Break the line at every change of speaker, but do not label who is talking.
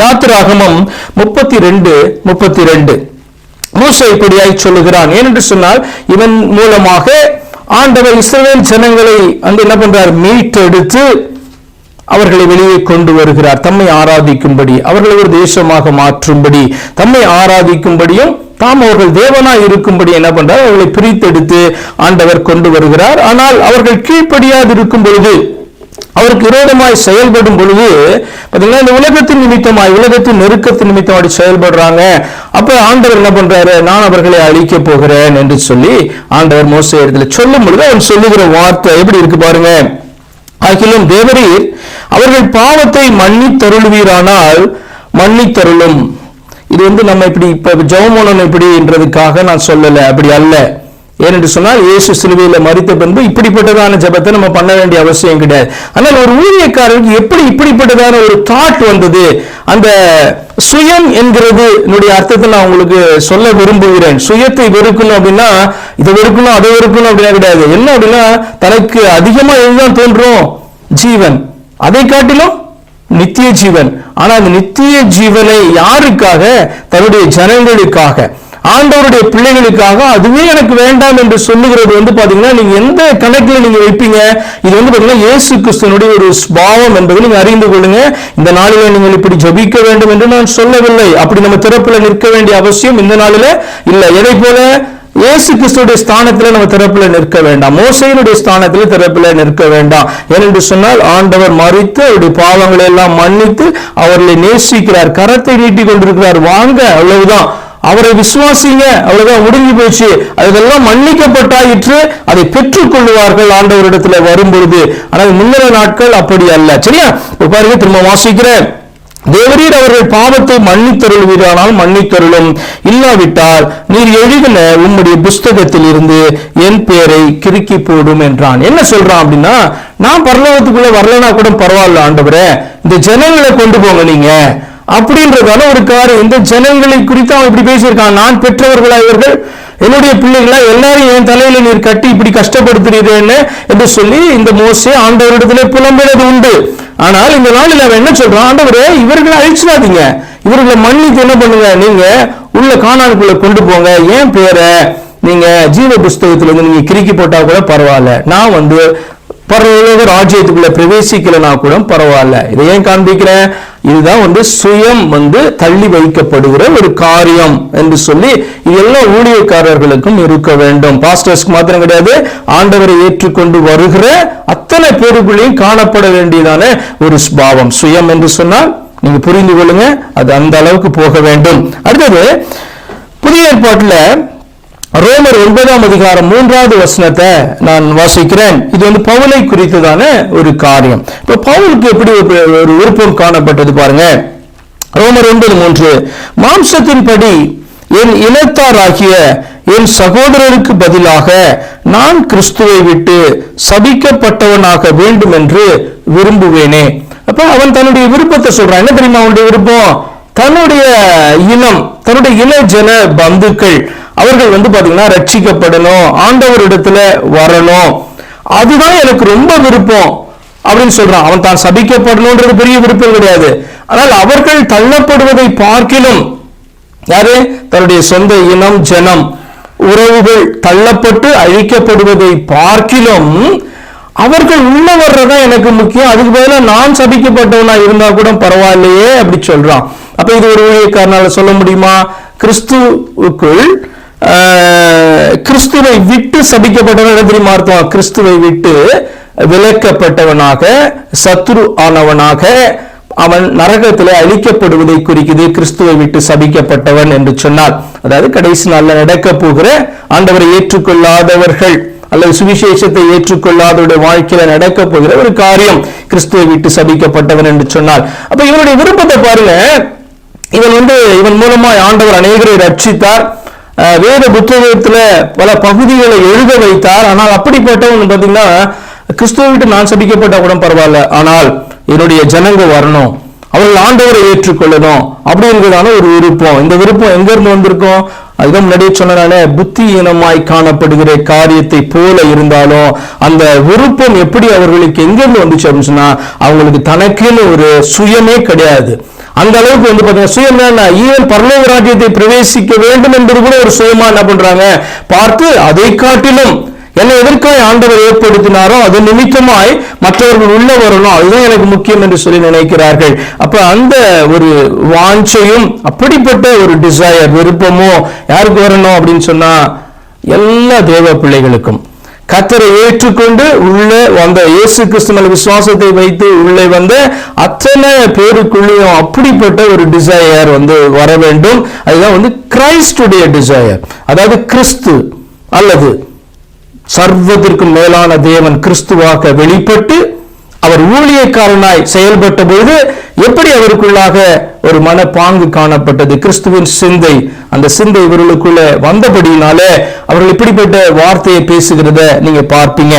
யாத்திராகமம் முப்பத்தி ரெண்டு முப்பத்தி ரெண்டு மூசை இப்படியாய் சொல்லுகிறான். ஏனென்று சொன்னால் இவன் மூலமாக ஆண்டவர் இஸ்ரேல் ஜனங்களை வந்து என்ன பண்றார்? மீட்டெடுத்து அவர்களை வெளியே கொண்டு வருகிறார். தம்மை ஆராதிக்கும்படி அவர்களை ஒரு தேசமாக மாற்றும்படி தம்மை ஆராதிக்கும்படியும் தாம் அவர்கள் தேவனாய் இருக்கும்படி என்ன பண்றார்? அவர்களை பிரித்தெடுத்து ஆண்டவர் கொண்டு வருகிறார். ஆனால் அவர்கள் கீழ்ப்படியாது இருக்கும் பொழுது அவருக்கு விரோதமாய் செயல்படும் பொழுது பார்த்தீங்கன்னா இந்த உலகத்தின் நிமித்தமாய் உலகத்தின் நெருக்கத்தின் அப்படி செயல்படுறாங்க. அப்ப ஆண்டவர் என்ன பண்றாரு? நான் அவர்களை அழிக்க போகிறேன் என்று சொல்லி ஆண்டவர் மோச இடத்துல சொல்லும் பொழுது அவர் சொல்லுகிற வார்த்தை எப்படி இருக்கு பாருங்க. ஆகிலும் தேவரீர் அவர்கள் பாவத்தை மன்னித்தருள்வீரானால் மன்னித்தருளும். இது வந்து நம்ம இப்படி இப்ப ஜெவமோனன் இப்படின்றதுக்காக நான் சொல்லல அப்படி அல்ல. ஏனென்று சொன்னால் இயேசு சிலுவையில் மறித்த பின்பு இப்படிப்பட்டதான ஜெபத்தை நம்ம பண்ண வேண்டிய அவசியம் கிடையாது. ஆனால் ஒரு ஊழியக்காரருக்கு எப்படி இப்படிப்பட்டதான ஒரு தாட் வந்தது? அந்த சுயம் என்கிறது என்னுடைய அர்த்தத்தை நான் உங்களுக்கு சொல்ல விரும்புகிறேன். சுயத்தை வெறுக்கணும் அப்படின்னா இதை வெறுக்கணும் அதை வெறுக்கணும் அப்படின்னா கிடையாது. என்ன அப்படின்னா தனக்கு அதிகமாக எதுதான் தோன்றும்? ஜீவன். அதை காட்டிலும் நித்திய ஜீவன். ஆனால் அந்த நித்திய ஜீவனை யாருக்காக? தன்னுடைய ஜனங்களுக்காக. ஆண்டவருடைய பிள்ளைகளுக்காக அதுவே எனக்கு வேண்டாம் என்று சொல்லுகிறது வந்து பாத்தீங்கன்னா நீங்க எந்த கணக்குல நீங்க வைப்பீங்க? இது வந்து பாத்தீங்கன்னா இயேசு கிறிஸ்தனுடைய ஒரு ஸ்பாவம் என்பதை நீங்க அறிந்து கொள்ளுங்க. இந்த நாளில நீங்கள் இப்படி ஜபிக்க வேண்டும் என்று நான் சொல்லவில்லை. அப்படி நம்ம திறப்புல நிற்க வேண்டிய அவசியம் இந்த நாளில இல்ல. எதை போல? இயேசு கிறிஸ்துடைய ஸ்தானத்துல நம்ம திறப்புல நிற்க வேண்டாம். மோசையினுடைய ஸ்தானத்துல திறப்புல நிற்க வேண்டாம். ஏனென்று சொன்னால் ஆண்டவர் மறித்து அவருடைய பாவங்களை எல்லாம் மன்னித்து அவர்களை நேசிக்கிறார். கரத்தை நீட்டி கொண்டிருக்கிறார். வாங்க அவ்வளவுதான். அவரை விசுவாசிங்க. அவ்வளவுதான் முடிஞ்சு போச்சு. அதெல்லாம் மன்னிக்கப்பட்டாயிற்று அதை பெற்றுக் கொள்வார்கள் ஆண்டவரிடத்துல வரும்பொழுது. ஆனால் முன்னிற நாட்கள் அப்படி அல்ல. சரியா? இப்ப பாருங்க திரும்ப வாசிக்கிறேன். தேவரீர் அவர்கள் பாவத்தை மன்னித்தருள்வீரானால் மன்னித்தருளும் இல்லாவிட்டால் நீர் எழுதின உம்முடைய புஸ்தகத்தில் இருந்து என் பேரை கிறுக்கி போடும் என்றான். என்ன சொல்றான் அப்படின்னா நான் பரலோகத்துக்குள்ள வரலனா கூட பரவாயில்ல ஆண்டவரே. இந்த ஜனங்களை கொண்டு போங்க நீங்க. அப்படின்றதால ஒரு காரியம். இந்த ஜனங்களை குறித்து அவன் இப்படி பேசியிருக்கான். நான் பெற்றவர்களா இவர்கள்? என்னுடைய பிள்ளைகளா? எல்லாரும் என் தலையில நீர் கட்டி இப்படி கஷ்டப்படுத்துறீரேன்னு என்று சொல்லி இந்த மோசே ஆண்டவரிடத்திலே புலம்பினது உண்டு. ஆனால் இந்த நாளில் அவன் என்ன சொல்றான்? ஆண்டவரே இவர்களை அழிச்சிடாதீங்க. இவர்களை மன்னித்து என்ன பண்ணுங்க? நீங்க உள்ள காணானுக்குள்ள கொண்டு போங்க. ஏன் பேரை நீங்க ஜீவ புஸ்தகத்துல இருந்து நீங்க கிறுக்கி போட்டா கூட பரவாயில்ல. நான் வந்து பரலோக ராஜ்யத்துக்குள்ள பிரவேசிக்கலனா கூட பரவாயில்ல. இதை ஏன் காண்பிக்கிறேன்? இதுதான் வந்து சுயம் வந்து தள்ளி வைக்கப்படுகிற ஒரு காரியம் என்று சொல்லி இது எல்லா ஊழியக்காரர்களுக்கும் இருக்க வேண்டும். பாஸ்டர்ஸ்க்கு மாத்திரம் கிடையாது ஆண்டவரை ஏற்றுக்கொண்டு வருகிற அத்தனை பேருக்குள்ளேயும் காணப்பட வேண்டியதான ஒரு ஸ்பாவம் சுயம் என்று சொன்னால் நீங்க புரிந்து கொள்ளுங்க அது அந்த அளவுக்கு போக வேண்டும். அடுத்தது புதிய ஏற்பாட்டில் ரோமர் ஒன்பதாம் அதிகாரம் மூன்றாவது வசனத்தை நான் வாசிக்கிறேன். இது வந்து பவுலை குறித்ததான ஒரு காரியம். இப்ப பவுலுக்கு எப்படி ஒரு ஒரு விருப்பம் காணப்பட்டது பாருங்க. ரோமர் ஒன்பது மூன்று மாம்சத்தின்படி என் இனத்தாராகிய என் சகோதரருக்கு பதிலாக நான் கிறிஸ்துவை விட்டு சபிக்கப்பட்டவனாக வேண்டும் என்று விரும்புவேனே. அப்ப அவன் தன்னுடைய விருப்பத்தை சொல்றான். என்ன தெரியுமா அவனுடைய விருப்பம்? தன்னுடைய இனம் தன்னுடைய இளஜன பந்துக்கள் அவர்கள் வந்து பாத்தீங்கன்னா ரட்சிக்கப்படணும் ஆண்டவரிடத்துல வரணும். அதுதான் எனக்கு ரொம்ப விருப்பம் அப்படின்னு சொல்றான். அவன் தான் சபிக்கப்படணும்ன்றது பெரிய விருப்பம் கிடையாது. ஆனால் அவர்கள் தள்ளப்படுவதை பார்க்கிலும் யாரு? தன்னுடைய சொந்த இனம் ஜனம் உறவுகள் தள்ளப்பட்டு அழிக்கப்படுவதை பார்க்கிலும் அவர்கள் உள்ள வர்றதான் எனக்கு முக்கியம். அதுக்கு பதிலாக நான் சபிக்கப்பட்டவனா இருந்தா கூட பரவாயில்லையே அப்படி சொல்றான். அப்ப இது ஒரு ஊழியக்காரனால சொல்ல முடியுமா? கிறிஸ்துவுக்குள் கிறிஸ்துவை விட்டு சபிக்கப்பட்டவன் என்ன தெரியுமா அர்த்தம்? கிறிஸ்துவை விட்டு விலக்கப்பட்டவனாக சத்ரு ஆனவனாக அவன் நரகத்தில் அழிக்கப்படுவதை குறிக்குது கிறிஸ்துவை விட்டு சபிக்கப்பட்டவன் என்று சொன்னார் அதாவது கடைசி நாளில் நடக்க போகிற ஆண்டவரை ஏற்றுக்கொள்ளாதவர்கள் அல்லது சுவிசேஷத்தை ஏற்றுக்கொள்ளாதவருடைய வாழ்க்கையில நடக்க போகிற ஒரு காரியம் கிறிஸ்துவை விட்டு சபிக்கப்பட்டவன் என்று சொன்னார் அப்ப இவருடைய விருப்பத்தை பாருங்க. இவன் வந்து இவன் மூலமா ஆண்டவர் அநேகரை ரட்சித்தார். வேத புத்தகத்துல பல பகுதிகளை எழுத வைத்தார். ஆனால் அப்படிப்பட்டவன் பார்த்தீங்கன்னா கிறிஸ்துவ விட்டு நான் சபிக்கப்பட்ட கூட பரவாயில்ல. ஆனால் என்னுடைய ஜனங்க வரணும். அவர்கள் ஆண்டவரை ஏற்றுக்கொள்ளணும் அப்படிங்கிறதான ஒரு விருப்பம். இந்த விருப்பம் எங்க இருந்து வந்திருக்கும் அதுதான் முன்னாடியே சொன்னனால புத்தியீனமாய் காணப்படுகிற காரியத்தை போல இருந்தாலும் அந்த விருப்பம் எப்படி அவர்களுக்கு எங்கிருந்து வந்துச்சு அப்படின்னு சொன்னா அவங்களுக்கு தனக்குன்னு ஒரு சுயமே கிடையாது. அந்த அளவுக்கு வந்து பாத்தீங்கன்னா சுயம் என்ன ஈவன் பரலோக ராஜ்யத்தை பிரவேசிக்க வேண்டும் என்பது கூட ஒரு சுயமா என்ன பண்றாங்க? பார்த்து அதை காட்டிலும் என்னை எதற்காய் ஆண்டவர் ஏற்படுத்தினாரோ அது நிமித்தமாய் மற்றவர்கள் உள்ள வரணும் அதுதான் எனக்கு முக்கியம் என்று சொல்லி நினைக்கிறார்கள். அப்ப அந்த ஒரு வாஞ்சையும் அப்படிப்பட்ட ஒரு டிசையர் விருப்பமோ யாருக்கு வரணும் அப்படின்னு சொன்னா எல்லா தேவ பிள்ளைகளுக்கும். கத்தரை ஏற்றுக்கொண்டு உள்ளே வந்த இயேசு கிறிஸ்துமன் விசுவாசத்தை வைத்து உள்ளே வந்த அத்தனை பேருக்குள்ளேயும் அப்படிப்பட்ட ஒரு டிசையர் வந்து வர வேண்டும். அதுதான் வந்து கிரைஸ்டுடைய டிசையர் அதாவது கிறிஸ்து அல்லது சர்வத்திற்கும் மேலான தேவன் கிறிஸ்துவாக வெளிப்பட்டு அவர் ஊழியக்காரனாய் செயல்பட்ட போது எப்படி அவருக்குள்ளாக ஒரு மனப்பாங்கு காணப்பட்டது? கிறிஸ்துவின் சிந்தை. அந்த சிந்தை இவர்களுக்குள்ள வந்தபடியினாலே அவர்கள் இப்படிப்பட்ட வார்த்தையை பேசுகிறத நீங்க பார்ப்பீங்க.